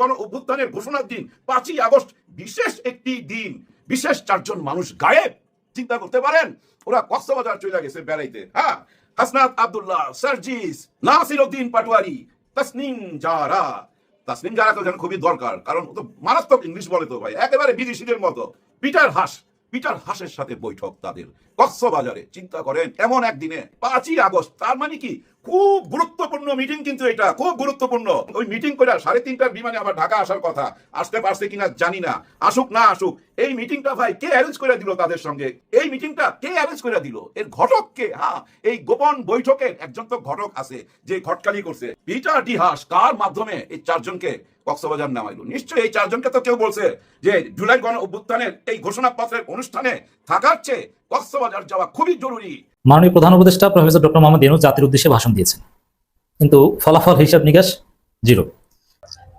গণ অভ্যুত্থানের ঘোষণার দিন, পাঁচই আগস্ট, বিশেষ একটি দিন। বিশেষ চারজন মানুষ গায়েব। চিন্তা করতে পারেন, ওরা কক্সবাজার চলে গেছে বেড়াইতে। হ্যাঁ হাসনাত আব্দুল্লাহ, সার্জিস নাসির উদ্দিন পাটোয়ারি, তাসনিম জারা। তাসনিম জারা তো যেন খুবই দরকার, কারণ ও তো মারাত্মক ইংলিশ বলে তো ভাই, একেবারে বিদেশিদের মতো। Peter Haas. পিটার হাসের সাথে বৈঠক তাদের। কক্সবাজারে, চিন্তা করেন, এমন একদিনে, পাঁচই আগস্ট, তার মানে কি? খুব গুরুত্বপূর্ণ মিটিং কিন্তু এটা, খুব গুরুত্বপূর্ণ। ওই মিটিং করে সাড়ে তিনটার বিমানে আবার ঢাকা আসার কথা, আসতে পারছে কিনা জানি না। আসুক না আসুক, এই মিটিংটা ভাই কে অ্যারেঞ্জ করে দিল তাদের সঙ্গে? এই মিটিংটা কে অ্যারেঞ্জ করে দিল? এর ঘটক কে? হ্যাঁ এই গোপন বৈঠকের একজন তো ঘটক আছে, যে ঘটকালি করছে। পিটার ডিহাস, কার মাধ্যমে? এই চারজনকে কক্সবাজার নামাইলো। নিশ্চয়ই এই চারজনকে তো কেউ বলছে যে জুলাই গণ অভ্যুত্থানের এই ঘোষণাপত্রের অনুষ্ঠানে থাকার চেয়ে কক্সবাজার যাওয়া খুবই জরুরি। মাননীয় প্রধান উপদেষ্টা প্রফেসর ডক্টর মোহাম্মদ ইউনুস জাতির উদ্দেশ্যে ভাষণ দিয়েছেন। কিন্তু ফলাফল হিসাব নিকাশ জিরো।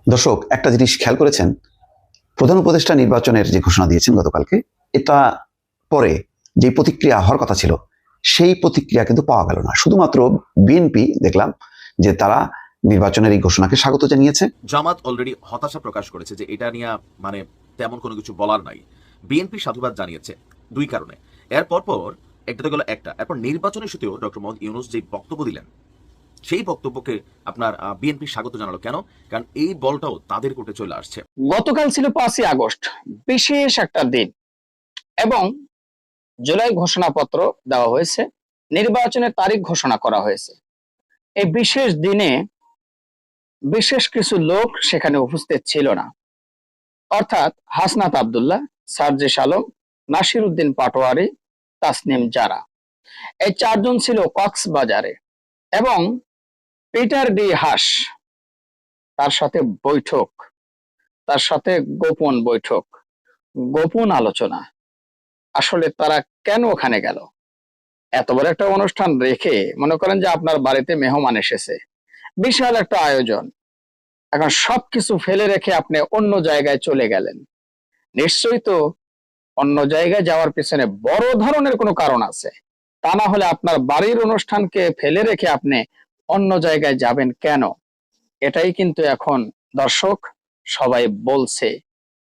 দর্শক একটা জিনিস খেয়াল করেছেন? প্রধান উপদেষ্টা নির্বাচনের যে ঘোষণা দিয়েছেন গতকালকে এটা পরে যে প্রতিক্রিয়া হওয়ার কথা ছিল সেই প্রতিক্রিয়া কিন্তু পাওয়া গেল না। শুধুমাত্র বিএনপি দেখলাম যে তারা নির্বাচনের এই ঘোষণাকে স্বাগত জানিয়েছে। জামাত অলরেডি হতাশা প্রকাশ করেছে যে এটা নিয়ে মানে তেমন কোনো কিছু বলার নাই। বিএনপি সাধুবাদ জানিয়েছে দুই কারণে। এর পর একটা তো গেল একটা। এরপর নির্বাচনের সাথেও ডক্টর মোহাম্মদ ইউনুস যে বক্তব্য দিলেন সেই বক্তব্যকে আপনার বিএনপি স্বাগত জানালো কেন? কারণ এই বলটাও তাদের কোর্টে চলে আসছে। গতকাল ছিল পাঁচই আগস্ট বিশেষ একটা দিন। এবং জুলাই ঘোষণাপত্র দেওয়া হয়েছে নির্বাচনের তারিখ ঘোষণা করা হয়েছে। এই বিশেষ দিনে বিশেষ কিছু লোক সেখানে উপস্থিত ছিল না। অর্থাৎ হাসনাত আব্দুল্লাহ সার্জিস আলম নাসির উদ্দিন পাটোয়ারি, তাসনিম জারা। এই চারজন ছিল কক্সবাজারে এবং পিটার ডি হাস তার সাথে বৈঠক, তার সাথে গোপন বৈঠক, গোপন আলোচনা। আসলে তারা কেন ওখানে গেল? এত বড় একটা অনুষ্ঠান রেখে মনে করেন যে আপনার বাড়িতে মেহমান এসেছে। বিশাল একটা আয়োজন। এখন সবকিছু ফেলে রেখে আপনি অন্য জায়গায় চলে গেলেন। নিশ্চয়ই তো অন্য জায়গায় যাওয়ার পিছনে বড় ধরনের কোনো কারণ আছে। তা না হলে আপনার বাড়ির অনুষ্ঠানকে ফেলে রেখে আপনি অন্য জায়গায় যাবেন কেন? এটাই কিন্তু এখন দর্শক সবাই বলছে।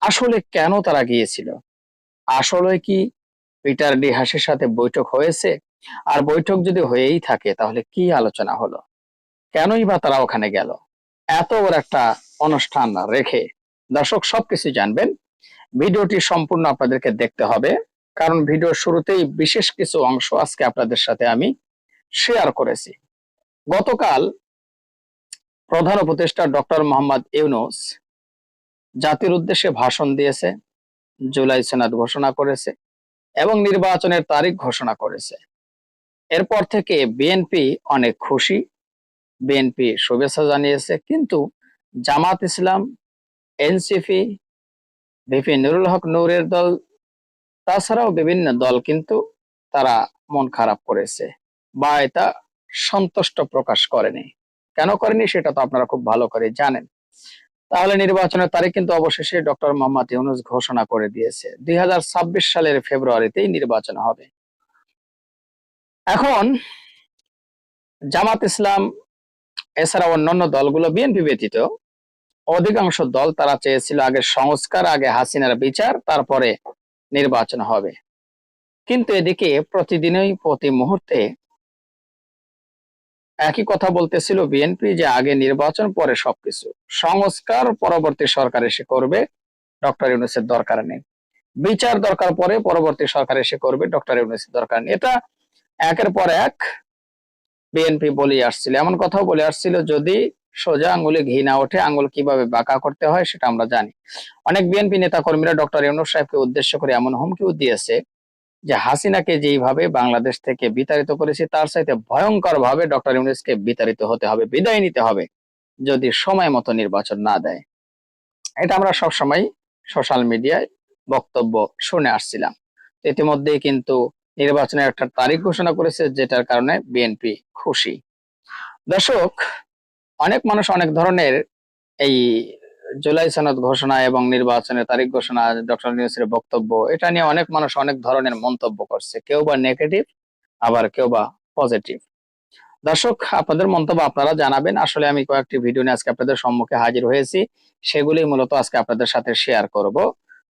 আসলে কেন তারা গিয়েছিল? আসলে কি পিটার ডি হাসের সাথে বৈঠক হয়েছে? আর বৈঠক যদি হয়েই থাকে তাহলে কি আলোচনা হলো? কেনই বা তারা ওখানে গেল? এত বড় একটা অনুষ্ঠান রেখে দর্শক সবকিছু জানবেন। ভিডিওটি সম্পূর্ণ আপনাদেরকে দেখতে হবে, কারণ ভিডিওর শুরুতেই বিশেষ কিছু অংশ আজকে আপনাদের সাথে আমি শেয়ার করেছি। গতকাল প্রধান উপদেষ্টা ডক্টর মোহাম্মদ ইউনুস জাতির উদ্দেশ্যে ভাষণ দিয়েছে, জুলাই সেনাত ঘোষণা করেছে এবং নির্বাচনের তারিখ ঘোষণা করেছে। এরপর থেকে বিএনপি অনেক খুশি বিএনপি শুভেচ্ছা জানিয়েছে, কিন্তু জামাত ইসলাম, এনসিপি, ভিপি নুরুল হক নূরের দল, তাছাড়াও বিভিন্ন দল কিন্তু তারা মন খারাপ করেছে বা এটা সন্তুষ্ট প্রকাশ করেনি। কেন করেনি সেটা তো আপনারা খুব ভালো করে জানেন। তাহলে নির্বাচনের তারিখ কিন্তু অবশেষে ডক্টর মোহাম্মদ ইউনুস ঘোষণা করে দিয়েছে, দুই হাজার ছাব্বিশ সালের ফেব্রুয়ারিতেই নির্বাচন হবে। এখন জামাত ইসলাম এছাড়া অন্যান্য দলগুলো বিএনপি ব্যতীত অধিকাংশ দল তারা চেয়েছিল আগে সংস্কার, আগে হাসিনার বিচার, তারপরে নির্বাচন হবে। কিন্তু এদিকে প্রতিদিনই প্রতি মুহূর্তে একই কথা বলতেছিল বিএনপি যে আগে নির্বাচন, পরে সবকিছু। সংস্কার পরবর্তী সরকার এসে করবে, ডক্টর ইউনুসের দরকার নেই। বিচার দরকার পরে পরবর্তী সরকার এসে করবে, ডক্টর ইউনুসের দরকার নেই। এটা একের পর এক বিএনপি বলে আসছিল। এমন কথাও বলে আসছিল, যদি সোজা আঙ্গুলে ঘি না ওঠে আঙ্গুল কীভাবে বাঁকা করতে হয় সেটা আমরা জানি। অনেক বিএনপি নেতা কর্মীরা ডক্টর ইউনুস সাহেবকে উদ্দেশ্য করে এমন হুমকিও দিয়েছে যে হাসিনাকে যেইভাবে বাংলাদেশ থেকে বিতাড়িত করেছে, তার সাথে ভয়ঙ্কর ভাবে ডক্টর ইউনুসকে বিতাড়িত হতে হবে, বিদায় নিতে হবে, যদি সময় মতো নির্বাচন না দেয়। এটা আমরা সব সময় সোশ্যাল মিডিয়ায় বক্তব্য শুনে আসছিলাম। ইতিমধ্যেই কিন্তু নির্বাচনের একটা তারিখ ঘোষণা করেছে, যেটার কারণে বিএনপি খুশি। দর্শক, অনেক মানুষ অনেক ধরনের এই জুলাই সনদ ঘোষণা এবং নির্বাচনের তারিখ ঘোষণা, ডক্টর নিউজের বক্তব্য, এটা নিয়ে অনেক মানুষ অনেক ধরনের মন্তব্য করছে। কেউ বা নেগেটিভ আবার কেউ বা পজিটিভ দর্শক, আপনাদের মন্তব্য আপনারা জানাবেন। আসলে আমি কয়েকটি ভিডিও নিয়ে আজকে আপনাদের সম্মুখে হাজির হয়েছি। সেগুলি মূলত আজকে আপনাদের সাথে শেয়ার করব।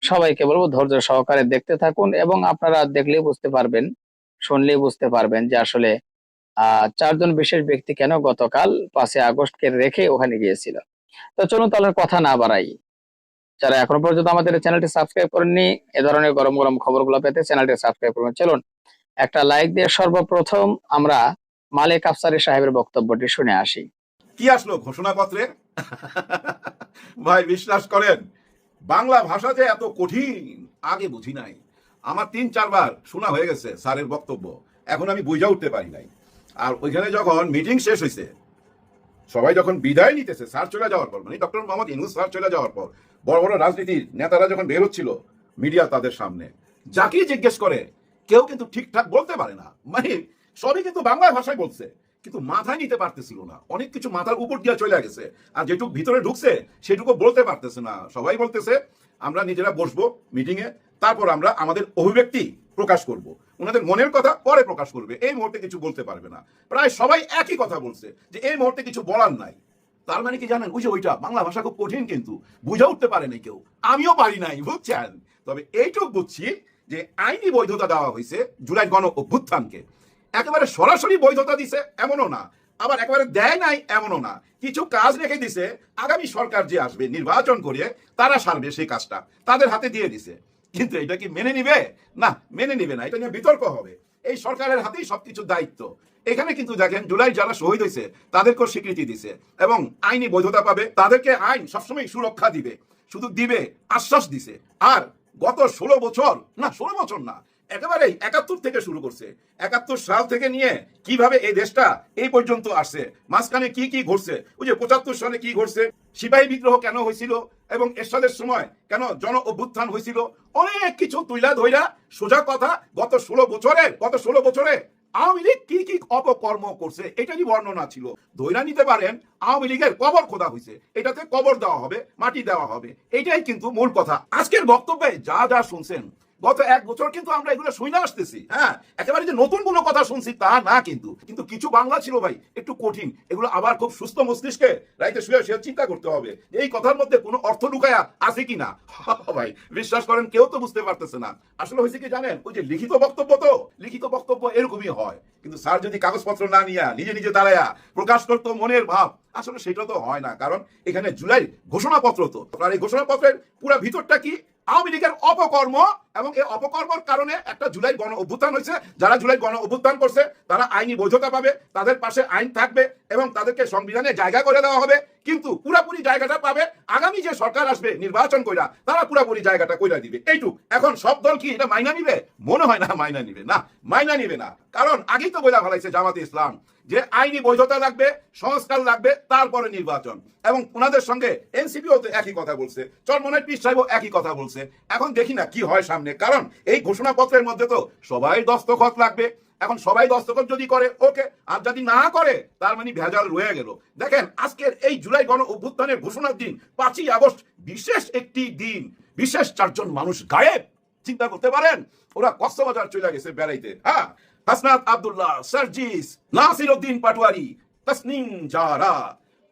সবাইকে বলব ধৈর্য সহকারে দেখতে থাকুন এবং আপনারা দেখলেই বুঝতে পারবেন, শুনলেই বুঝতে পারবেন যে আসলে চারজন বিশেষ ব্যক্তি কেন গতকাল পাঁচই আগস্টকে রেখে ওখানে গিয়েছিল। তো চলুন তাহলে কথা না বাড়াই। যারা এখনও পর্যন্ত আমাদের চ্যানেলটি সাবস্ক্রাইব করেননি, এ ধরনের গরম গরম খবরগুলো পেতে চ্যানেলটি সাবস্ক্রাইব করবেন চলুন, একটা লাইক দিয়ে সর্বপ্রথম আমরা মালিক আফসারি সাহেবের বক্তব্যটি শুনে আসি। কি আসলো ঘোষণাপত্রে? ভাই, বিশ্বাস করেন? বাংলা ভাষা যে এত কঠিন, আগে বুঝি নাই। আমার তিন, চারবার শোনা হয়ে গেছে স্যারের বক্তব্য। এখন আমি বুঝা উঠতে পারি নাই। আর ওইখানে যখন মিটিং শেষ হয়েছে সবাই যখন বিদায় নিতেছে, স্যার চলে যাওয়ার পর মানে ডক্টর মোহাম্মদ ইনুস স্যার চলে যাওয়ার পর, বড় বড় রাজনীতির নেতারা যখন বের হচ্ছিল মিডিয়া তাদের সামনে, যাকেই জিজ্ঞেস করে, কেউ কিন্তু ঠিকঠাক বলতে পারে না। মানে সবই কিন্তু বাংলা ভাষায় বলছে। কিন্তু মাথায় নিতে পারতেছিল না। অনেক কিছু মাথার উপর দিয়ে চলে গেছে। আর যেটুকু ভিতরে ঢুকছে, সেটুকু বলতে পারতেছে না। সবাই বলতেছে, আমরা নিজেরা বসবো মিটিং এ তারপর আমরা আমাদের অভিব্যক্তি প্রকাশ করব। ওনাদের মনের কথা পরে প্রকাশ করবে। এই মুহূর্তে কিছু বলতে পারবে না। প্রায় সবাই একই কথা বলছে, যে এই মুহূর্তে কিছু বলার নাই। তার মানে কি জানেন? যে ওইটা, বাংলা ভাষা খুব কঠিন কিন্তু। বুঝে উঠতে পারে নাই কেউ। আমিও পারি নাই, বুঝছেন? তবে এইটুকু বুঝছি যে আইনি বৈধতা দেওয়া হয়েছে জুলাই গণ অভ্যুত্থানকে একেবারে সরাসরি বৈধতা দিছে, এমনও না। আবার একেবারে দেয় নাই, এমনও না। কিছু কাজ রেখে দিছে, আগামী সরকার যে আসবে, নির্বাচন করে তারা সারবে সেই কাজটা। তাদের হাতে দিয়ে দিছে। কিন্তু এটা কি মেনে নিবে? না, মেনে নিবে না। এটা নিয়ে বিতর্ক হবে। এই সরকারের হাতেই সবকিছু দায়িত্ব। এখানে কিন্তু দেখেন, জুলাই যারা শহীদ হয়েছে, তাদেরকেও স্বীকৃতি দিছে এবং আইনি বৈধতা পাবে। তাদেরকে আইন সবসময় সুরক্ষা দিবে। শুধু দিবে, আশ্বাস দিছে। আর গত ষোলো বছর, না, ষোলো বছর না একেবারেই একাত্তর থেকে শুরু করছে। একাত্তর সাল থেকে নিয়ে কীভাবে এই দেশটা এই পর্যন্ত আসছে? মাঝখানে কি কি ঘটছে? ওই যে পঁচাত্তর সালে কি ঘটছে? সিপাহী বিদ্রোহ কেন হয়েছিল? এবং এরশাদের সময় কেন জন অভ্যুত্থান হয়েছিল? অনেক কিছু তুইলা ধইরা সোজা কথা, গত ষোলো বছরে, গত ষোলো বছরে আওয়ামী লীগ কি কি অপকর্ম করছে এটারই বর্ণনা ছিল। ধৈরা নিতে পারেন, আওয়ামী লীগের কবর খোদা হয়েছে এটাতে কবর দেওয়া হবে, মাটি দেওয়া হবে। এটাই কিন্তু মূল কথা। আজকের বক্তব্যে যা যা শুনছেন গত এক বছর কিন্তু আমরা এগুলো শুনে আসতেছি। হ্যাঁ একেবারে যে নতুন কোনো কথা শুনছি তা না কিন্তু। কিন্তু কিছু বাংলা ছিল ভাই, একটু কঠিন। এগুলো আবার খুব সুস্থ মস্তিষ্কে রাইতে শুয়ে শুয়ে চিন্তা করতে হবে। এই কথার মধ্যে কোনো অর্থ ঢুকায়া আছে কি না ভাই, বিশ্বাস করেন, কেউ তো বুঝতে পারতেছে না। আসলে হয়েছে কি জানেন, ওই যে লিখিত বক্তব্য তো, লিখিত বক্তব্য এরকমই হয়। কিন্তু স্যার যদি কাগজপত্র না নিয়ে, নিজে নিজে দাঁড়ায়া প্রকাশ করতো মনের ভাব, আসলে সেটা তো হয় না। কারণ এখানে জুলাই ঘোষণাপত্র তো। আর এই ঘোষণাপত্রের পুরো ভিতরটা কি? আওয়ামী লীগের অপকর্ম এবং এই অপকর্মর কারণে একটা জুলাই গণ অভ্যুত্থান হয়েছে। যারা জুলাই গণ অভ্যুত্থান করছে, তারা আইনি বৈধতা পাবে, তাদের পাশে আইন থাকবে এবং তাদেরকে সংবিধানে জায়গা করে দেওয়া হবে। কিন্তু পুরাপুরি জায়গাটা পাবে, আগামী যে সরকার আসবে নির্বাচন কইরা, তারা পুরাপুরি জায়গাটা কইরা দিবে। এইটুক। এখন সব দল কি এটা মাইনা নিবে? মনে হয় না মাইনা নিবে। না, মাইনা নিবে না। কারণ আগেই তো বইলা ফেলাইছে জামাতে ইসলাম। যে আইনি বৈধতা লাগবে, সংস্কার লাগবে, তারপরে নির্বাচন। এবং ওনাদের সঙ্গে এনসিপিও তো একই কথা বলছে চরমনের পিস সাহেবও একই কথা বলছে। এখন দেখি না কি হয় সামনে, কারণ এই ঘোষণাপত্রের মধ্যে তো সবাই দস্তখত লাগবে। এখন সবাই দস্তখত যদি করে, ওকে। আর যদি না করে, তার মানে ভেজাল রয়ে গেল। দেখেন, আজকের এই জুলাই গণ অভ্যুত্থানের ঘোষণার দিন, পাঁচই আগস্ট, বিশেষ একটি দিন। বিশেষ চারজন মানুষ গায়েব। চিন্তা করতে পারেন? ওরা কক্সবাজার চলে গেছে বেড়াইতে। হ্যাঁ হাসনাত আবদুল্লাহ, সার্জিস নাসির উদ্দিন পাটোয়ারি, তাসনিম জারা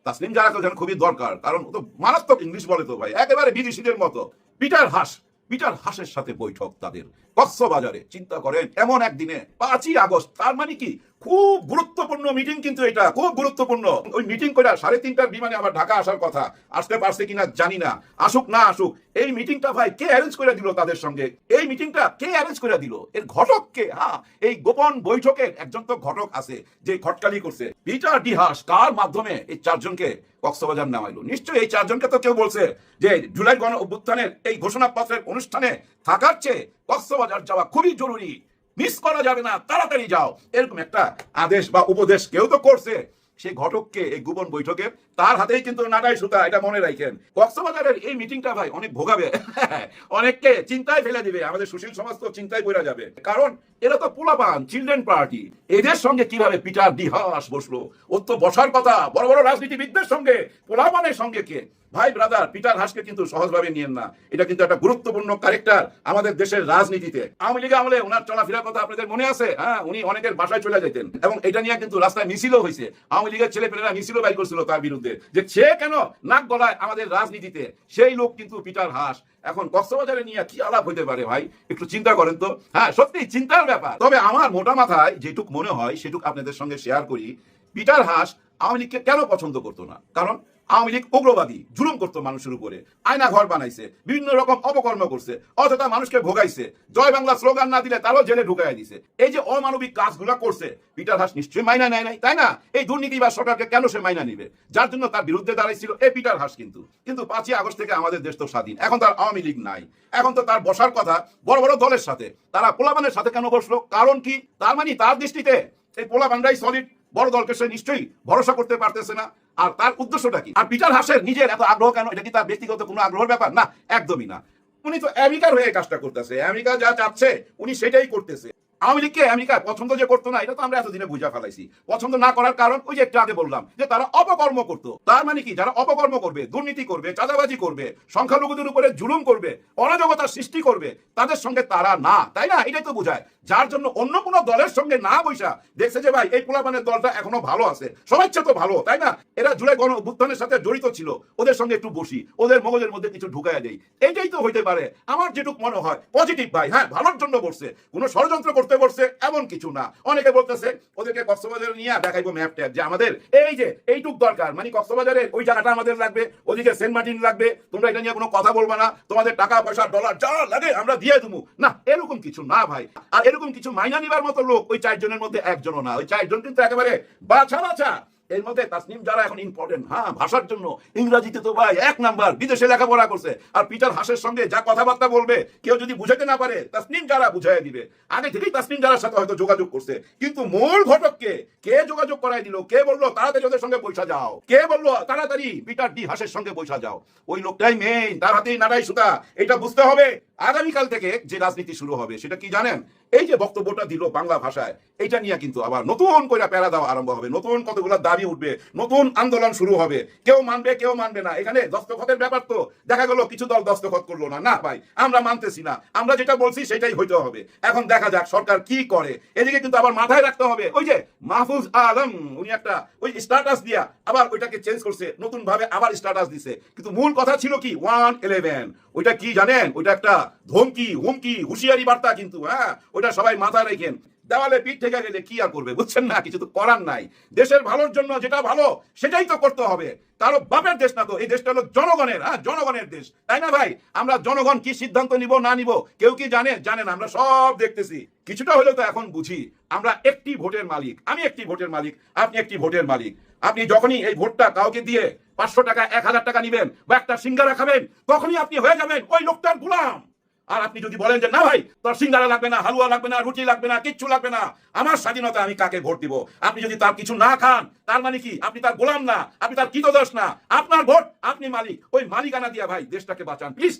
তাসনিম জারা তো খুবই দরকার, কারণ ও তো মারাত্মক ইংলিশ বলে তো ভাই। একেবারে বিদেশিদের মতো। পিটার হাস, পিটার হাসের সাথে বৈঠক তাদের। কক্সবাজারে। চিন্তা করেন, এমন একদিনে, পাঁচই আগস্ট, তার মানে কি? খুব গুরুত্বপূর্ণ মিটিং কিন্তু এটা, খুব গুরুত্বপূর্ণ। ওই মিটিং করে সাড়ে তিনটার বিমানে আবার ঢাকা আসার কথা, আসতে পারছে কিনা জানি না। আসুক না আসুক, এই মিটিংটা ভাই কে অ্যারেঞ্জ করে দিল তাদের সঙ্গে? এই মিটিংটা কে অ্যারেঞ্জ করে দিল? এর ঘটক কে? হ্যাঁ এই গোপন বৈঠকের একজন তো ঘটক আছে, যে ঘটকালি করছে। পিটার ডিহাস, কার মাধ্যমে এই চারজনকে কক্সবাজার নামাইলো? নিশ্চয়ই এই চারজনকে তো কেউ বলছে যে, জুলাই গণ অভ্যুত্থানের এই ঘোষণাপত্রের অনুষ্ঠানে থাকার চেয়ে কক্সবাজার যাওয়া খুবই জরুরি। মিস করা যাবে না, তাড়াতাড়ি যাও। এরকম একটা আদেশ বা উপদেশ কেউ তো করছে। সেই ঘটককে এই গোপন বৈঠকে তার হাতেই কিন্তু নাটাই সুতা, এটা মনে রাখেন। কক্সবাজারের এই মিটিংটা ভাই অনেক ভোগাবে। অনেককে চিন্তায় ফেলে দিবে, আমাদের সুশীল সমাজ তো চিন্তায় পড়ে যাবে। কারণ এরা তো পোলাপান চিলড্রেন পার্টি এদের সঙ্গে কীভাবে পিটার দিহাস বসল? ওর তো বসার কথা, বড় বড় রাজনীতিবিদদের সঙ্গে, পোলাপানের সঙ্গে কে? ভাই ব্রাদার পিটার হাসকে কিন্তু সহজভাবে নিয়েন না। এটা কিন্তু একটা গুরুত্বপূর্ণ ক্যারেক্টার আমাদের দেশের রাজনীতিতে। আওয়ামী লীগ আমলে ওনার চলাফেরার কথা আপনাদের মনে আছে? হ্যাঁ উনি অনেকের বাসায় চলে যেতেন এবং এটা নিয়ে কিন্তু রাস্তায় মিছিলও হয়েছে আওয়ামী লীগের ছেলেপেলেরা মিছিলও বাই করছিল তার বিরুদ্ধে। যে সে কেন নাক গলায় আমাদের রাজনীতিতে? সেই লোক কিন্তু পিটার হাস। এখন কক্সবাজারে নিয়ে কি আলাপ হইতে পারে ভাই? একটু চিন্তা করেন তো। হ্যাঁ সত্যি চিন্তার ব্যাপার। তবে আমার মোটা মাথায় যেটুক মনে হয়, সেটুক আপনাদের সঙ্গে শেয়ার করি, পিটার হাস আওয়ামী লীগকে কেন পছন্দ করতো না? কারণ আওয়ামী লীগ উগ্রবাদী, জুলুম করতো মানুষের উপরে, আয়না ঘর বানাইছে, বিভিন্ন রকম অপকর্ম করছে, অযথা মানুষকে ভোগাইছে, জয় বাংলা স্লোগান না দিলে তারও জেলে ঢুকাই দিছে। এই যে অমানবিক কাজগুলো করছে, পিটার হাস নিশ্চয়ই মাইনা নেয় নাই, তাই না? এই দুর্নীতি বা সরকারকে কেন সে মাইনা নিবে? যার জন্য তার বিরুদ্ধে দাঁড়াইছিল এই পিটার হাস কিন্তু। কিন্তু পাঁচই আগস্ট থেকে আমাদের দেশ তো স্বাধীন, এখন তার আওয়ামী লীগ নাই। এখন তো তার বসার কথা বড় বড় দলের সাথে, তারা পোলাপানের সাথে কেন বসল? কারণ কি? তার মানে তার দৃষ্টিতে এই পোলাপানরাই সলিড বড় দলকে সে নিশ্চয়ই ভরসা করতে পারতেছে না। আর তার উদ্দেশ্যটা কি? আর পিটার হাসের নিজের এত আগ্রহ কেন? এটা কি তার ব্যক্তিগত কোনো আগ্রহের ব্যাপার? না, একদমই না। উনি তো আমেরিকার হয়ে কাজটা করতেছে। আমেরিকা যা চাচ্ছে, উনি সেটাই করতেছে। আওয়ামী লীগকে আমেরিকা পছন্দ যে করতো না, এটা তো আমরা এতদিনে বুঝা ফেলাইছি। পছন্দ না করার কারণ ওই যে একটু আগে বললাম, যে তারা অপকর্ম করতো। তার মানে কি? যারা অপকর্ম করবে, দুর্নীতি করবে, চাঁদাবাজি করবে, সংখ্যালঘুদের উপরে জুলুম করবে অরাজকতা সৃষ্টি করবে, তাদের সঙ্গে তারা না, তাই না? এটাই তো বোঝায়। যার জন্য অন্য কোনো দলের সঙ্গে না বৈশা দেখছে যে ভাই, এই পোলাপানের দলটা এখনও ভালো আছে। সবাই তো ভালো, তাই না? এরা জুলাই গণ অভ্যুত্থানের সাথে জড়িত ছিল। ওদের সঙ্গে একটু বসি, ওদের মগজের মধ্যে কিছু ঢুকাইয়া দেই। এইটাই তো হইতে পারে। আমার যেটুক মনে হয় পজিটিভ ভাই হ্যাঁ ভালোর জন্য বসছে। কোনো ষড়যন্ত্র করতে বসছে, এমন কিছু না। অনেকে বলতেছে, ওদেরকে কক্সবাজারে নিয়ে দেখাইবো ম্যাপ ট্যাপ যে আমাদের এই যে, এইটুক দরকার। মানে কক্সবাজারের ওই জায়গাটা আমাদের লাগবে, ওদিকে সেন্ট মার্টিন লাগবে। তোমরা এটা নিয়ে কোনো কথা বলবা না। তোমাদের টাকা পয়সা ডলার যা লাগে আমরা দিয়ে দেবো না, এরকম কিছু না ভাই। আর এরকম কিছু মাইনা নিবার মতো লোক ওই চারজনের মধ্যে একজনও না। ওই চারজন কিন্তু একেবারে বাছা বাছা। এর মধ্যে তাসনিম যারা এখন ইম্পর্টেন্ট হ্যাঁ ভাষার জন্য। ইংরাজিতে তো ভাই এক নাম্বার, বিদেশে লেখাপড়া করছে। আর পিটার হাসের সঙ্গে যা কথাবার্তা বলবে, কেউ যদি বুঝাতে না পারে, তাসনিম যারা বুঝাই দিবে। আগে থেকেই তাসনিম যারার সাথে হয়তো যোগাযোগ করছে। কিন্তু মূল ঘটককে কে যোগাযোগ করাই দিল, কে বলল, তাড়াতাড়ি ওদের সঙ্গে পয়সা যাও। কে বলল, তাড়াতাড়ি পিটার ডি হাসের সঙ্গে পয়সা যাও। ওই লোকটাই মেইন তার হাতেই নাড়াই সুতা। এটা বুঝতে হবে। আগামীকাল থেকে যে রাজনীতি শুরু হবে, সেটা কি জানেন? এই যে বক্তব্যটা দিল বাংলা ভাষায়, এইটা নিয়ে কিন্তু আবার নতুন করে প্যারা দেওয়া আরম্ভ হবে। নতুন কতগুলো দাবি উঠবে, নতুন আন্দোলন শুরু হবে। কেউ মানবে কেউ মানবে না। এখানে দস্তখতের ব্যাপার তো। দেখা গেল, কিছু দল দস্তখত করল না। না ভাই, আমরা মানতেছি না। আমরা যেটা বলছি, সেটাই হইতে হবে। এখন দেখা যাক, সরকার কি করে। এদিকে কিন্তু আবার মাথায় রাখতে হবে, ওই যে মাহফুজ আলম, উনি একটা ওই স্ট্যাটাস দিয়া আবার ওইটাকে চেঞ্জ করছে নতুন ভাবে আবার স্ট্যাটাস দিছে। কিন্তু মূল কথা ছিল কি? ওয়ান ইলেভেন ওইটা কি জানেন? ওইটা একটা ধমকি, হুমকি, হুঁশিয়ারি বার্তা কিন্তু হ্যাঁ ওইটা সবাই মাথায় রেখেন। দেওয়ালে পিঠ থেকে গেলে কি আর করবে, বুঝছেন না? কিছু তো করার নাই। দেশের ভালোর জন্য যেটা ভালো, সেটাই তো করতে হবে। কারও বাপের দেশ না তো, এই দেশটা হলো জনগণের হ্যাঁ জনগণের দেশ। তাই না ভাই? আমরা জনগণ কি সিদ্ধান্ত নিব, না নিব, কেউ কি জানে? জানেন আমরা সব দেখতেছি। কিছুটা হলেও তো এখন বুঝি, আমরা একটি ভোটের মালিক, আমি একটি ভোটের মালিক, আপনি একটি ভোটের মালিক। আপনি যখনই এই ভোটটা কাউকে দিয়ে পাঁচশো টাকা, এক হাজার টাকা নিবেন বা একটা সিঙ্গারা খাবেন, তখনই আপনি হয়ে যাবেন ওই লোকটার গুলাম। আর আপনি যদি বলেন যে, না ভাই, তোর সিঙ্গারা লাগবে না, হালুয়া লাগবে না, রুটি লাগবে না, কিচ্ছু লাগবে না, আমার স্বাধীনতা আমি কাকে ভোট দিব? আপনি যদি তার কিছু না খান, তার মানে কি? আপনি তার গোলাম না, আপনি তার কৃতদোষ না, আপনার ভোট আপনি মালিক। ওই মালিকানা দিয়া ভাই দেশটাকে বাঁচান প্লিজ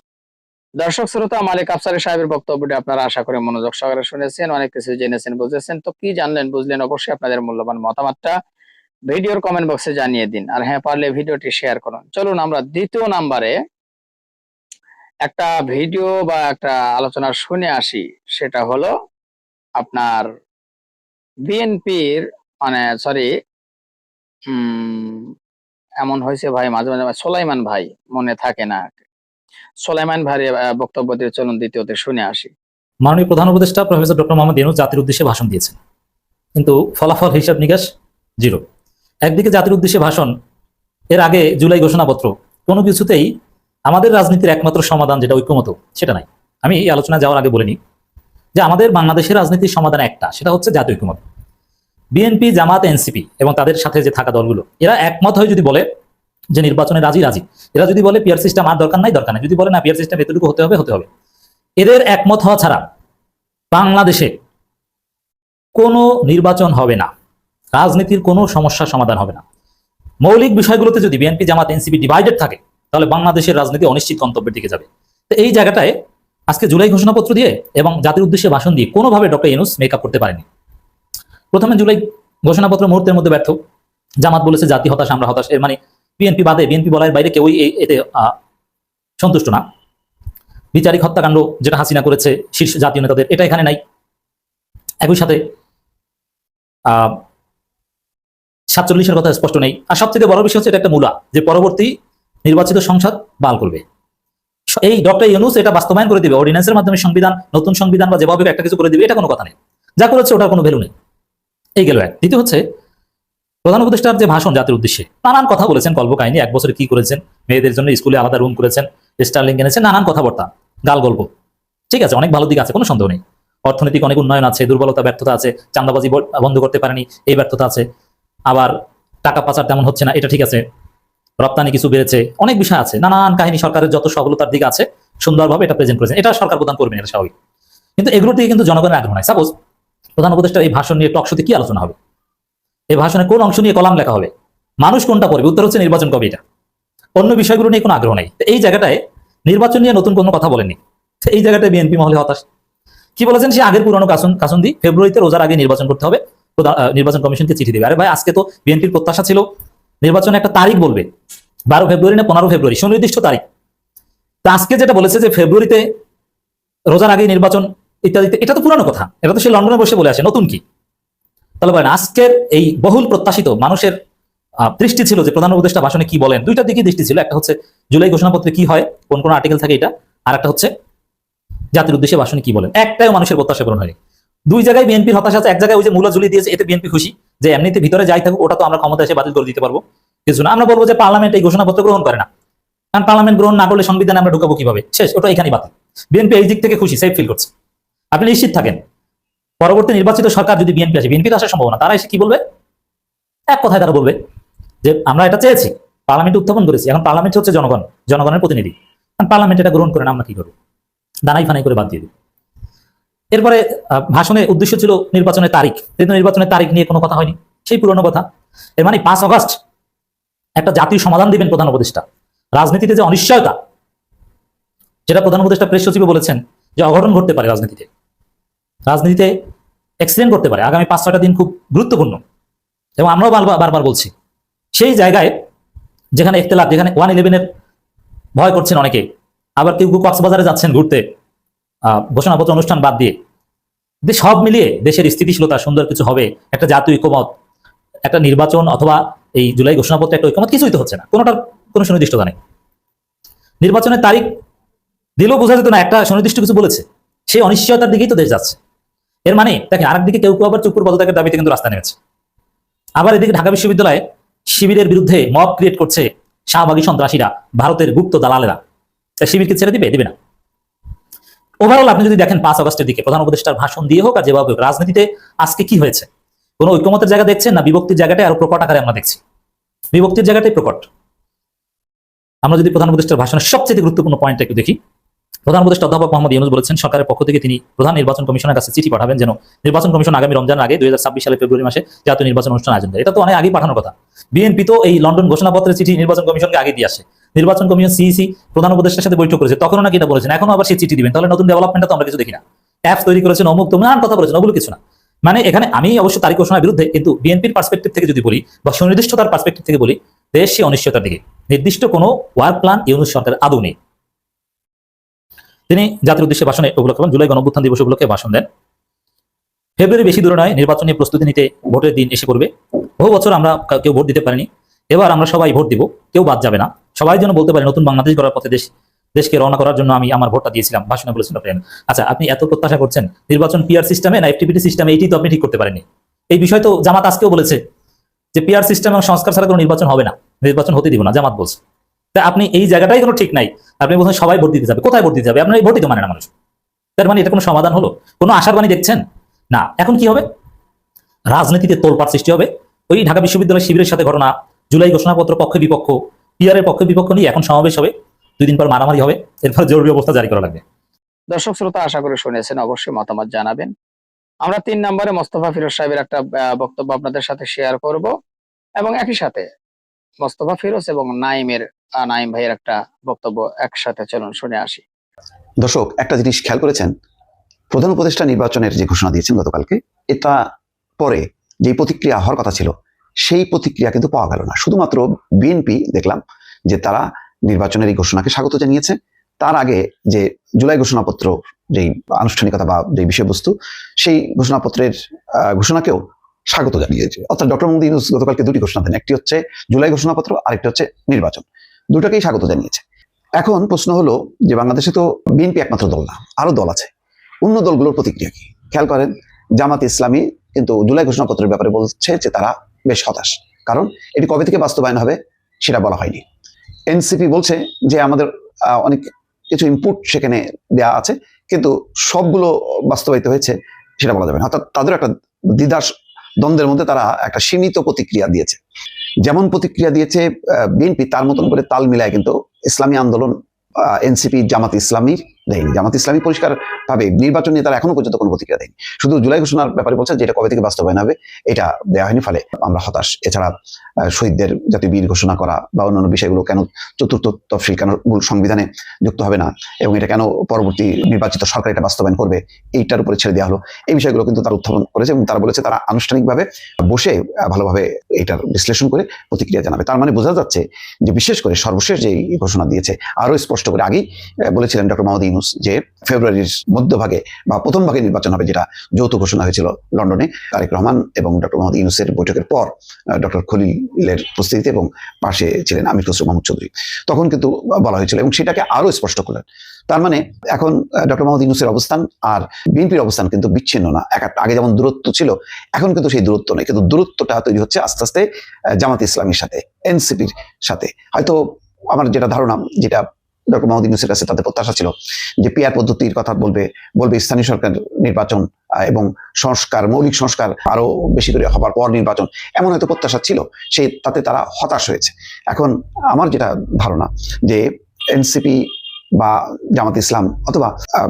দর্শক শ্রোতা, মালিক আফসারি সাহেবের বক্তব্যটি আপনারা আশা করে মনোযোগ সহকারে শুনেছেন, অনেক কিছু জেনেছেন, বুঝেছেন। তো কি জানলেন, বুঝলেন অবশ্যই আপনাদের মূল্যবান মতামতটা ভিডিওর কমেন্ট বক্সে জানিয়ে দিন। আর হ্যাঁ পারলে ভিডিওটি শেয়ার করুন। চলুন আমরা দ্বিতীয় নাম্বারে একটা ভিডিও বা একটা আলোচনা শুনে আসি। সেটা হলো আপনার বিএনপির মানে সরি এমন হয়েছে ভাই মাঝে মাঝে সোলাইমান ভাই মনে থাকে না। সোলাইমান আহ, বক্তব্য দিয়ে চলুন দ্বিতীয়তে শুনে আসি। মাননীয় প্রধান উপদেষ্টা প্রফেসর ডক্টর মোহাম্মদ ইউনুস জাতির উদ্দেশ্যে ভাষণ দিয়েছেন। কিন্তু ফলাফল হিসাব নিকাশ জিরো। একদিকে জাতির উদ্দেশ্যে ভাষণ এর আগে জুলাই ঘোষণাপত্র কোনো কিছুতেই আমাদের রাজনীতির একমাত্র সমাধান যেটা ঐক্যমত, সেটা নাই। আমি এই আলোচনা যাওয়ার আগে বলে নিই যে আমাদের বাংলাদেশের রাজনীতির সমাধান একটা, সেটা হচ্ছে জাতীয় ঐক্যমত। বিএনপি, জামাত, এনসিপি এবং তাদের সাথে যে থাকা দলগুলো, এরা একমত হয়ে যদি বলে যে নির্বাচনে রাজি রাজি। এরা যদি বলে পিয়ার সিস্টেম আর দরকার নাই দরকার নাই। যদি বলে না পিয়ার সিস্টেম এতটুকু হতে হবে হতে হবে। এদের একমত হওয়া ছাড়া বাংলাদেশে কোনো নির্বাচন হবে না। রাজনীতির কোনো সমস্যার সমাধান হবে না। মৌলিক বিষয়গুলোতে যদি বিএনপি, জামাত, এনসিপি ডিভাইডেড থাকে তাহলে বাংলাদেশের রাজনীতি অনিশ্চিত গন্তব্যের দিকে যাবে। তো এই জায়গাটায় আজকে জুলাই ঘোষণাপত্র দিয়ে এবং জাতির উদ্দেশ্যে ভাষণ দিয়ে কোনোভাবে ডক্টর ইউনুস মেকআপ করতে পারেনি। প্রথমে জুলাই ঘোষণাপত্র মুহূর্তের মধ্যে ব্যর্থ। জামাত বলেছে জাতি হতাশ, আমরা হতাশ। এর মানে বিএনপি বাদে বিএনপি বলার বাইরে কেউই এতে সন্তুষ্ট না। বিচারিক হত্যাকাণ্ড যেটা হাসিনা করেছে শীর্ষ জাতীয় নেতাদের, এটা এখানে নাই। একই সাথে আহ সাতচল্লিশের কথা স্পষ্ট নেই। আর সবচেয়ে বড় বিষয় হচ্ছে এটা একটা মূলা, যে পরবর্তী নির্বাচিত সংসদ বাল করবে। এই ডক্টর ইউনুস এটা বাস্তবায়ন করে দিবে অর্ডিন্যান্সের মাধ্যমে সংবিধান, নতুন সংবিধান বা যেভাবে একটা কিছু করে দিবে, এটা কোনো কথা নেই। যা করেছে ওটার কোনো ভ্যালু নেই। এই গেল এক। দ্বিতীয় হচ্ছে, প্রধান উপদেষ্টার যে ভাষণ জাতির উদ্দেশ্যে, নানান কথা বলেছেন কল্প কাহিনী এক বছরে কি করেছেন, মেয়েদের জন্য স্কুলে আলাদা রুম করেছেন, স্টারলিং এনেছেন, নানান কথাবার্তা, গাল গল্প। ঠিক আছে, অনেক ভালো দিক আছে, কোনো সন্দেহ নেই। অর্থনৈতিক অনেক উন্নয়ন আছে, দুর্বলতা, ব্যর্থতা আছে চান্দাবাজি বন্ধ করতে পারেনি, এই ব্যর্থতা আছে। আবার টাকা পাচার তেমন হচ্ছে না, এটা ঠিক আছে রপ্তানি কিছু বেড়েছে, অনেক বিষয় আছে। নানান কাহিনী সরকারের যত সফলতার দিক আছে, সুন্দরভাবে এটা প্রেজেন্ট করেছেন এটা সরকার প্রদান করবেন এটা স্বাভাবিক। কিন্তু এগুলোর দিকে কিন্তু জনগণের আগ্রহ নাই। সাপোজ প্রধান উপদেষ্টা এই ভাষণ নিয়ে টক শোতে কি আলোচনা হবে? এই ভাষণে কোন অংশ নিয়ে কলাম লেখা হবে? মানুষ কোনটা করবে উত্তর হচ্ছে নির্বাচন কবে এটা? অন্য বিষয়গুলো নিয়ে কোনো আগ্রহ নেই। এই জায়গাটায় নির্বাচন নিয়ে নতুন কোনো কথা বলেনি এই জায়গাটায় বিএনপি মহলে হতাশ। কি বলেছেন? সে আগের পুরনো কাসুন, কাসুন্দি, ফেব্রুয়ারিতে রোজার আগে নির্বাচন করতে হবে। নির্বাচন কমিশনকে চিঠি দেবে। আরে ভাই, আজকে তো বিএনপির প্রত্যাশা ছিল। নির্বাচনে একটা তারিখ বলবে, বারো ফেব্রুয়ারি না পনেরো ফেব্রুয়ারি, সুনির্দিষ্ট তারিখ। তা আজকে যেটা বলেছে যে ফেব্রুয়ারিতে রোজার আগে নির্বাচন ইত্যাদিতে, এটা তো পুরানো কথা, এটা তো সে লন্ডনে বসে বলে আসে, নতুন কি? তাহলে বলেন আজকের এই বহুল প্রত্যাশিত মানুষের দৃষ্টি ছিল যে প্রধান উপদেষ্টা ভাষণে কি বলেন, দুইটা দিকে দৃষ্টি ছিল, একটা হচ্ছে জুলাই ঘোষণাপত্রে কি হয়, কোন কোন আর্টিকেল থাকে এটা, আর একটা হচ্ছে জাতির উদ্দেশ্যে ভাষণে কি বলেন। একটাই মানুষের প্রত্যাশা পূরণ হয়নি। দুই জায়গায় বিএনপির হতাশা আছে, এক জায়গায় ওই যে মূলা ঝুলি দিয়েছে, এতে বিএনপি খুশি। যে এমনিতে ভিতরে যাই থাকুক, ওটা তো আমরা ক্ষমতা এসে বাতিল করে দিতে পারব। কিছু না, আমরা বলব যে পার্লামেন্ট এই ঘোষণাপত্র গ্রহণ করে না। কারণ পার্লামেন্ট গ্রহণ না করলে সংবিধানে আমরা ঢুকাবো কীভাবে? শেষ, ওটা এখানেই বাতিল। বিএনপি এই দিক থেকে খুশি সেফ ফিল করছে। আপনি নিশ্চিত থাকেন? পরবর্তী নির্বাচিত সরকার যদি বিএনপি আসে বিএনপির আসার সম্ভাবনা, তারা এসে কি বলবে? এক কথায় তারা বলবে যে আমরা এটা চেয়েছি, পার্লামেন্ট উত্থাপন করেছি। এখন পার্লামেন্ট হচ্ছে জনগণ, জনগণের প্রতিনিধি। কারণ পার্লামেন্ট এটা গ্রহণ করে না, আমরা কি করব? দানাই ফানাই করে বাদ দিয়ে দিই। এরপরে ভাষণের উদ্দেশ্য ছিল নির্বাচনের তারিখ। কিন্তু নির্বাচনের তারিখ নিয়ে কোনো কথা হয়নি, সেই পুরনো কথা। এর মানে পাঁচ অগস্ট একটা জাতীয় সমাধান দিবেন প্রধান উপদেষ্টা। রাজনীতিতে যে অনিশ্চয়তা, যেটা প্রধান উপদেষ্টা প্রেস সচিবে বলেছেন যে অঘটন ঘটতে পারে রাজনীতিতে। রাজনীতিতে অ্যাক্সিডেন্ট করতে পারে। আগামী পাঁচ, ছয়টা দিন খুব গুরুত্বপূর্ণ। এবং আমরাও বারবার বলছি, সেই জায়গায় যেখানে একতলাপ যেখানে ওয়ান ইলেভেনের ভয় করছেন অনেকে, আবার কেউ কক্সবাজারে যাচ্ছেন ঘুরতে। ঘোষণাপত্র অনুষ্ঠান বাদ দিয়ে। সব মিলিয়ে দেশের স্থিতিশীলতা সুন্দর কিছু হবে, একটা জাতীয় ঐক্যমত, একটা নির্বাচন অথবা এই জুলাই ঘোষণাপত্র একটা ঐক্যমত, কিছুই তো হচ্ছে না। কোনোটার কোনো সুনির্দিষ্টতা নেই। নির্বাচনের তারিখ দিলেও বোঝা যেত না, একটা সুনির্দিষ্ট কিছু বলেছে। সেই অনিশ্চয়তার দিকেই তো দেশ যাচ্ছে। এর মানে দেখেন আরেক দিকে কেউ কেউ আবার চুপুর পদত্যাগের দাবিতে কিন্তু রাস্তা নেমেছে। আবার এদিকে ঢাকা বিশ্ববিদ্যালয়ে শিবিরের বিরুদ্ধে মব ক্রিয়েট করছে শাহবাগী সন্ত্রাসীরা, ভারতের গুপ্ত দালালেরা। শিবিরকে ছেড়ে দিবে? দিবে না। ওভারঅল আপনি যদি দেখেন পাঁচ আগস্টের দিকে প্রধান উপদেষ্টার ভাষণ দিয়ে হোক আর যেভাবে রাজনীতিতে আজকে কি হয়েছে? কোন ঐক্যমতের জায়গা দেখছেন না বিভক্তির জায়গাটাই আরও প্রকট আকারে আমরা দেখছি? বিভক্তির জায়গাটাই প্রকট। আমরা যদি প্রধান উপদেষ্টার ভাষণের সবচেয়ে গুরুত্বপূর্ণ পয়েন্টটা একটু দেখি। প্রধান উপদেষ্টা অধ্যাপক মোহাম্মদ ইউনুস বলেছেন, সরকারের পক্ষ থেকে তিনি প্রধান নির্বাচন কমিশনের কাছে চিঠি পাঠাবেন যেন নির্বাচন কমিশন আগামী রমজান আগে দুই সালে ফেব্রুয়ারি মাসে জাতীয় নির্বাচন অনুষ্ঠান আয়োজন করে। এটা তো অনেক আগে পাঠানোর কথা। বিএনপি তো এই লন্ডন ঘোষণাপত্রের চিঠি নির্বাচন কমিশনকে আগে দিয়ে আসে। নির্বাচন কমিশন সিইসি প্রধান উপদেষ্টার সাথে বৈঠক করেছে। তখনও নাকি এটা বলেছেন। এখনও আবার সেই চিঠি দিবেন। তাহলে নতুন ডেভেলপমেন্ট তো আমরা কিছু দেখি না। অ্যাপস তৈরি করেছেন অমুক তো নানান কথা বলেছেন ওগুলো কিছু না। মানে এখানে আমি অবশ্য তারিখ ঘোষণার বিরুদ্ধে, কিন্তু বিএনপির পার্সপেক্টিভ থেকে যদি বলি, বা সুনির্দিষ্টতার পার্সপেক্টিভ থেকে বলি, দেশ সে অনিশ্চয়তার দিকে। নির্দিষ্ট কোনো ওয়ার্ক প্ল্যান ইউনুস সরকারের আদৌ নেই। তিনি জাতির উদ্দেশ্যে ভাষণে উপলক্ষে জুলাই গণঅভ্যুত্থান দিবস উপলক্ষে ভাষণ দেন। ফেব্রুয়ারি বেশি দূরে নয়, নির্বাচন নিয়ে প্রস্তুতি নিতে ভোটের দিন এসে পড়বে। বহু বছর আমরা কেউ ভোট দিতে পারিনি। এবার আমরা সবাই ভোট দিব, কেউ বাদ যাবে না। সবাই যেন বলতে পারে, নতুন বাংলাদেশ গড়ার পথে দেশ, দেশকে রওনা করার জন্য আমি আমার ভোটটা দিয়েছিলাম ভাষণে ডক্টর এম। আচ্ছা আপনি এত প্রত্যাশা করছেন নির্বাচন পিআর সিস্টেমে না এফটিপিটি সিস্টেমে এইটি তো আপনি ঠিক করতে পারেননি। এই বিষয় তো জামাত আজকেও বলেছে যে পিআর সিস্টেম এবং সংস্কার ছাড়া কোনো নির্বাচন হবে না। নির্বাচন হতে দিব না, জামাত বলছে। তা আপনি এই জায়গাটাই কোনো ঠিক নাই। আপনি বলছেন সবাই ভোট দিতে যাবে। কোথায় ভোট দিতে যাবে? আপনার এই ভোটই তো মানে না মানুষ। তার মানে এটা কোনো সমাধান হলো? কোনো আশার বাণী দেখছেন? না। এখন কি হবে? রাজনীতিতে তোলপাড় সৃষ্টি হবে। ওই ঢাকা বিশ্ববিদ্যালয় শিবিরের সাথে ঘটনা, জুলাই ঘোষণাপত্র, পক্ষ বিপক্ষ পিআরের পক্ষ বিপক্ষ নিয়ে এখন সমাবেশ হবে। দুই দিন পর মারামারি হবে। এরপর জরুরি অবস্থা জারি করা লাগবে। দর্শক শ্রোতা আশা করে শুনেছেন। অবশ্যই মতামত জানাবেন। আমরা তিন নম্বরে মোস্তফা ফিরোজ সাহেবের একটা বক্তব্য আপনাদের সাথে শেয়ার করব। এবং একই সাথে মোস্তফা ফিরোজ এবং নাইমের আহ, নাইম ভাইয়ের একটা বক্তব্য একসাথে চলুন শুনে আসি। দর্শক একটা জিনিস খেয়াল করেছেন? প্রধান উপদেষ্টা নির্বাচনের যে ঘোষণা দিয়েছেন গতকালকে এটা পরে যে প্রতিক্রিয়া হওয়ার কথা ছিল সেই প্রতিক্রিয়া কিন্তু পাওয়া গেল না। শুধুমাত্র বিএনপি দেখলাম যে তারা নির্বাচনের এই ঘোষণাকে স্বাগত জানিয়েছে। তার আগে যে জুলাই ঘোষণাপত্র, যেই আনুষ্ঠানিকতা বা যে বিষয়বস্তু, সেই ঘোষণাপত্রের ঘোষণাকেও স্বাগত জানিয়েছে। অর্থাৎ ডক্টর মোদী ইউনূস গতকালকে দুটি ঘোষণা দেন। একটি হচ্ছে জুলাই ঘোষণাপত্র, আরেকটি হচ্ছে নির্বাচন। দুটাকেই স্বাগত জানিয়েছে। এখন প্রশ্ন হলো যে বাংলাদেশে তো বিএনপি একমাত্র দল না, আরও দল আছে। অন্য দলগুলোর প্রতিক্রিয়া কি? খেয়াল করেন, জামাত ইসলামী কিন্তু জুলাই ঘোষণাপত্রের ব্যাপারে বলছে যে তারা বেশ হতাশ। কারণ এটি কবে থেকে বাস্তবায়ন হবে সেটা বলা হয়নি। এনসিপি বলছে যে আমাদের অনেক কিছু ইনপুট সেখানে দেওয়া আছে, কিন্তু সবগুলো বাস্তবায়িত হয়েছে সেটা বলা যাবে না। অর্থাৎ তাদের একটা দ্বিধাস দ্বন্দ্বের মধ্যে তারা একটা সীমিত প্রতিক্রিয়া দিয়েছে। যেমন প্রতিক্রিয়া দিয়েছে বিএনপি, তার মতন করে তাল মিলায় কিন্তু ইসলামী আন্দোলন এনসিপি জামাত ইসলামীর দেয়নি। জামাত ইসলামী পরিষ্কার ভাবে নির্বাচন নিয়ে তারা এখনও পর্যন্ত কোনো প্রতিক্রিয়া দেয়নি। শুধু জুলাই ঘোষণার ব্যাপারে বলছে যে এটা কবে থেকে বাস্তবায়ন হবে, এটা দেওয়া হয়নি, ফলে আমরা হতাশ। এছাড়া শহীদদের জাতীয় বীর ঘোষণা করা বা অন্যান্য বিষয়গুলো কেন চতুর্থ তফসিল কেন মূল সংবিধানে যুক্ত হবে না এবং এটা কেন পরবর্তী নির্বাচিত সরকার এটা বাস্তবায়ন করবে, এইটার উপরে ছেড়ে দেওয়া হলো। এই বিষয়গুলো কিন্তু তারা উত্থাপন করেছে এবং তারা বলেছে তারা আনুষ্ঠানিকভাবে বসে ভালোভাবে এটার বিশ্লেষণ করে প্রতিক্রিয়া জানাবে। তার মানে বোঝা যাচ্ছে যে বিশেষ করে সর্বশেষ যে ঘোষণা দিয়েছে আরও স্পষ্ট করে আগেই বলেছিলেন ডক্টর মোহাম্মদ ইউনুস যে ফেব্রুয়ারির মধ্যভাগে বা প্রথম ভাগে নির্বাচন হবে, যেটা যৌথ ঘোষণা হয়েছিল লন্ডনে, তারেক রহমান এবং ডক্টর মোহাম্মদ ইউনুসের বৈঠকের পর ডক্টর খলিলের উপস্থিতিতে এবং পাশে ছিলেন আমির খসরু, মাহমুদ চৌধুরী। তখন কিন্তু বলা হয়েছিল এবং সেটাকে আরও স্পষ্ট করলেন। তার মানে এখন ডক্টর মোহাম্মদ ইউনুসের অবস্থান আর বিএনপির অবস্থান কিন্তু বিচ্ছিন্ন না। এক আগে যেমন দূরত্ব ছিল, এখন কিন্তু সেই দূরত্ব নেই। কিন্তু দূরত্বটা তৈরি হচ্ছে আস্তে আস্তে জামাত ইসলামের সাথে, এনসিপির সাথে। হয়তো আমার যেটা ধারণা, যেটা ডক্টর মোহাম্মদ ইউনুসের কাছে তাদের প্রত্যাশা ছিল যে পিয়ার পদ্ধতির কথা বলবে বলবে স্থানীয় সরকার নির্বাচন এবং সংস্কার, মৌলিক সংস্কার আরও বেশি করে হবার পর নির্বাচন, এমন হয়তো প্রত্যাশা ছিল, সেই তাতে তারা হতাশ হয়েছে। এখন আমার যেটা ধারণা যে এনসিপি বা জামাত ইসলাম অথবা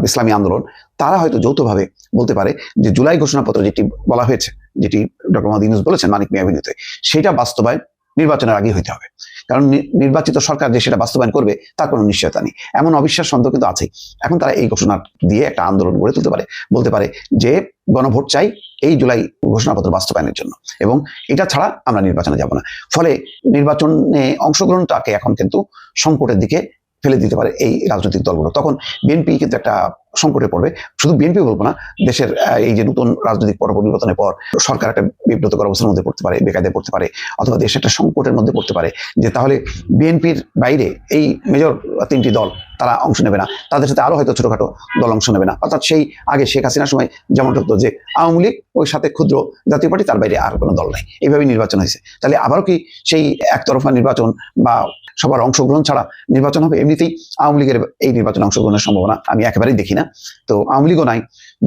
ইসলামী আন্দোলন, তারা হয়তো যৌথভাবে বলতে পারে যে জুলাই ঘোষণাপত্র যেটি বলা হয়েছে, যেটি ডক্টর মোহাম্মদ বলেছেন মানিক মিয়া অভিনীত, সেটা বাস্তবায়ন নির্বাচনের আগে হইতে হবে। কারণ নির্বাচিত সরকার যে সেটা বাস্তবায়ন করবে, তার কোনো নিশ্চয়তা নেই। এমন অবিশ্বাস সন্দেহ কিন্তু আছে এখন তারা এই ঘোষণা দিয়ে একটা আন্দোলন গড়ে তুলতে পারে। বলতে পারে যে, গণভোট চাই এই জুলাই ঘোষণাপত্র বাস্তবায়নের জন্য। এবং এটা ছাড়া আমরা নির্বাচনে যাব না। ফলে নির্বাচনে অংশগ্রহণটাকে এখন কিন্তু সংকটের দিকে ফেলে দিতে পারে এই রাজনৈতিক দলগুলো। তখন বিএনপি কিন্তু একটা সংকটে পড়বে। শুধু বিএনপি বলব না, দেশের এই যে নতুন রাজনৈতিক পরিবর্তনের পর সরকার একটা বিব্রতকর অবস্থার মধ্যে পড়তে পারে, বেকায়দায় পড়তে পারে, অথবা দেশ একটা সংকটের মধ্যে পড়তে পারে, যে তাহলে বিএনপির বাইরে এই মেজর তিনটি দল তারা অংশ নেবে না। তাদের সাথে আরও হয়তো ছোটখাটো দল অংশ নেবে না। অর্থাৎ সেই আগে শেখ হাসিনার সময় যেমন হতো যে আওয়ামী লীগ ওই সাথে ক্ষুদ্র জাতীয় পার্টি, তার বাইরে আর কোনো দল নাই। এইভাবেই নির্বাচন হয়েছে। তাহলে আবারও কি সেই একতরফা নির্বাচন বা সবার অংশগ্রহণ ছাড়া নির্বাচন হবে। এমনিতেই আওয়ামী লীগের এই নির্বাচনে অংশগ্রহণের সম্ভাবনা আমি একেবারেই দেখি না। তো আওয়ামী লীগও নাই,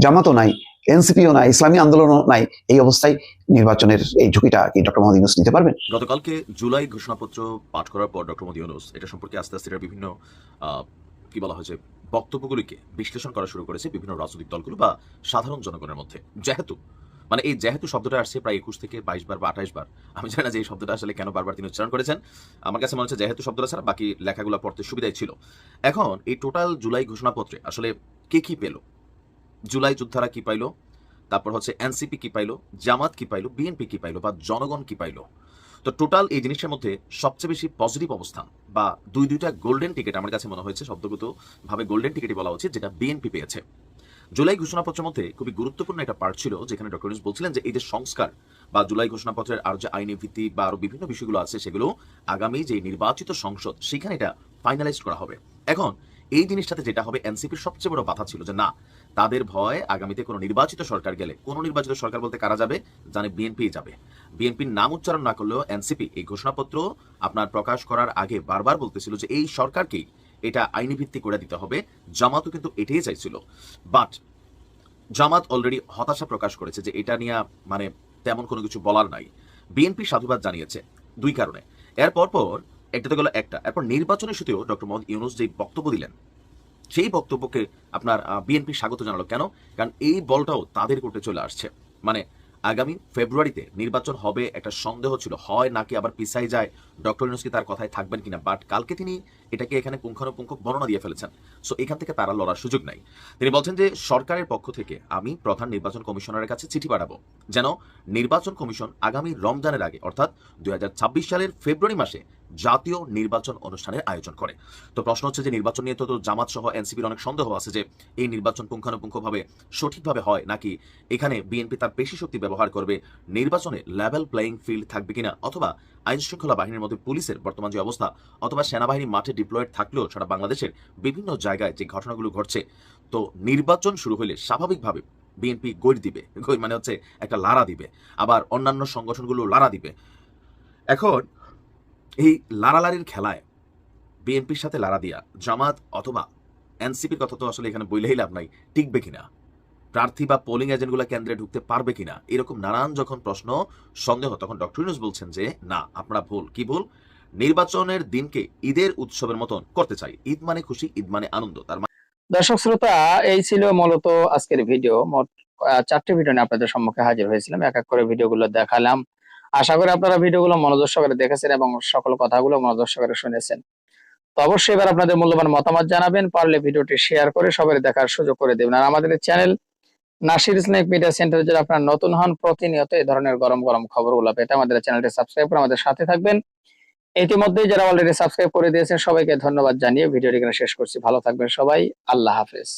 জামাতও নাই, এনসিপিও নাই, ইসলামী আন্দোলনও নাই, এই অবস্থায় নির্বাচনের এই ঝুঁকিটা কি ডক্টর মোহাম্মদ ইউনুস নিতে পারবেন? গতকালকে জুলাই ঘোষণাপত্র পাঠ করার পর ডক্টর মোদী ইউনুস এটা সম্পর্কে আস্তে আস্তে বিভিন্ন কি বলা হয়েছে বক্তব্যগুলিকে বিশ্লেষণ করা শুরু করেছে বিভিন্ন রাজনৈতিক দলগুলো বা সাধারণ জনগণের মধ্যে। যেহেতু মানে এই যেহেতু শব্দটা আসছে প্রায় একুশ থেকে বাইশ বার বা আঠাইশ বার, আমি জানি না যে এই শব্দটা আসলে কেন বারবার তিনি উচ্চারণ করেছেন। আমার কাছে মনে হচ্ছে যেহেতু শব্দটা ছাড়া বাকি লেখাগুলো পড়তে সুবিধাই ছিল। এখন এই টোটাল জুলাই ঘোষণাপত্রে আসলে কে কি পেল? জুলাই যোদ্ধারা কি পাইলো? তারপর হচ্ছে এনসিপি কি পাইলো? জামাত কি পাইলো? বিএনপি কি পাইলো? বা জনগণ কি পাইলো? তো টোটাল এই জিনিসের মধ্যে সবচেয়ে বেশি পজিটিভ অবস্থান বা দুই দুইটা গোল্ডেন টিকিট আমার কাছে মনে হয়েছে, শব্দগত ভাবে গোল্ডেন টিকিটই বলা উচিত, যেটা বিএনপি পেয়েছে। জুলাই ঘোষণাপত্রের মধ্যে খুবই গুরুত্বপূর্ণ একটা পার্ট ছিল, যেখানে ডক্টর ইউনুস বলছিলেন যে এই যে সংস্কার বা জুলাই ঘোষণাপত্রের আর যে আইনি ভিত্তি বা আরও বিভিন্ন বিষয়গুলো আছে, সেগুলো আগামী যে নির্বাচিত সংসদ, সেখানে এটা ফাইনালাইজ করা হবে। এখন এই জিনিসটাতে যেটা হবে এনসিপির সবচেয়ে বড় বাধা ছিল যে না, তাদের ভয় আগামীতে কোনো নির্বাচিত সরকার গেলে, কোনো নির্বাচিত সরকার বলতে কারা যাবে? জানে বিএনপি যাবে। বিএনপির নাম উচ্চারণ না করলেও এনসিপি এই ঘোষণাপত্র আপনার প্রকাশ করার আগে বারবার বলতেছিল যে এই সরকারকেই এটা আইনি ভিত্তি করে দিতে হবে। জামাতও কিন্তু এটাই চাইছিল। বাট জামাত অলরেডি হতাশা প্রকাশ করেছে যে এটা নিয়ে মানে তেমন কোনো কিছু বলার নাই। বিএনপি সাধুবাদ জানিয়েছে দুই কারণে। এরপর পর একটা তো গেল একটা। এরপর নির্বাচনের সূত্রেও ডক্টর মোহাম্মদ ইউনুস যে বক্তব্য দিলেন, সেই বক্তব্যকে আপনার বিএনপি স্বাগত জানালো। কেন? কারণ এই বলটাও তাদের কোর্টে চলে আসছে। মানে আগামী ফেব্রুয়ারিতে নির্বাচন হবে, একটা সন্দেহ ছিল। হয় নাকি আবার পিছাই যায়? ডক্টর ইউনুস কি তার কথায় থাকবেন কিনা? বাট কালকে তিনি এটাকে এখানে পুঙ্খানুপুঙ্খ বর্ণনা দিয়ে ফেলেছেন। সো এখান থেকে তারা লড়ার সুযোগ নাই। তিনি বলছেন যে, সরকারের পক্ষ থেকে আমি প্রধান নির্বাচন কমিশনারের কাছে চিঠি পাঠাবো। যেন নির্বাচন কমিশন আগামী রমজানের আগে, অর্থাৎ দুই হাজার ছাব্বিশ সালের ফেব্রুয়ারি মাসে জাতীয় নির্বাচন অনুষ্ঠানের আয়োজন করে। তো প্রশ্ন হচ্ছে যে নির্বাচন নিয়ে তো জামাত সহ এনসিপির অনেক সন্দেহ আছে যে এই নির্বাচন পুঙ্খানুপুঙ্খভাবে সঠিকভাবে হয় নাকি এখানে বিএনপি তার বেশি শক্তি ব্যবহার করবে, নির্বাচনে লেভেল প্লেয়িং ফিল্ড থাকবে কিনা অথবা আইন শৃঙ্খলা বাহিনীর মধ্যে পুলিশের বর্তমান যে অবস্থা অথবা সেনাবাহিনী মাঠে ডিপ্লয়েড থাকলেও সারা বাংলাদেশের বিভিন্ন জায়গায় যে ঘটনাগুলো ঘটছে, তো নির্বাচন শুরু হলে স্বাভাবিকভাবে বিএনপি গৈর দিবে। গৈর মানে হচ্ছে একটা লারা দিবে। আবার অন্যান্য সংগঠনগুলো লারা দিবে। এখন এই লারালারির খেলায় বিএনপির সাথে লারা দিয়া, জামাত অথবা এনসিপির কথা তো আসলে এখানে বইলেই লাভ নাই, টিকবে কিনা? প্রার্থী বা পোলিং এজেন্টগুলো কেন্দ্রে ঢুকতে পারবে কিনা? এরকম নানান যখন প্রশ্ন, সন্দেহ, তখন ডক্টর ইউনুস বলছেন যে, না, আপনারা ভুল। কি ভুল? নির্বাচনের দিনকে ঈদের উৎসবের মতন করতে চাই। ঈদ মানে খুশি, ঈদ মানে আনন্দ। তার মানে দর্শক শ্রোতা, এই ছিল মূলত আজকের ভিডিও। মোট চারটি ভিডিও নিয়ে আপনাদের সম্মুখে হাজির হয়েছিলাম। এক এক করে ভিডিওগুলো দেখালাম। আশা করি আপনারা ভিডিওগুলো মনোযোগ সহকারে দেখেছেন এবং সকল কথাগুলো মনোযোগ সহকারে শুনেছেন। তো অবশ্যই এবার আপনাদের মূল্যবান মতামত জানাবেন, পারলে ভিডিওটি শেয়ার করে সবাই দেখার সুযোগ করে দেবেন। আর আমাদের channel Nasir snake media centre যদি আপনারা নতুন হন, প্রতিনিয়ত এই ধরনের গরম গরম খবরগুলো পেতে আমাদের চ্যানেলটি সাবস্ক্রাইব করে আমাদের সাথে থাকবেন। ইতিমধ্যেই যারা অলরেডি সাবস্ক্রাইব করে দিয়েছেন, সবাইকে ধন্যবাদ জানিয়ে ভিডিওটি এখানে শেষ করছি। ভালো থাকবেন সবাই। আল্লাহ হাফেজ।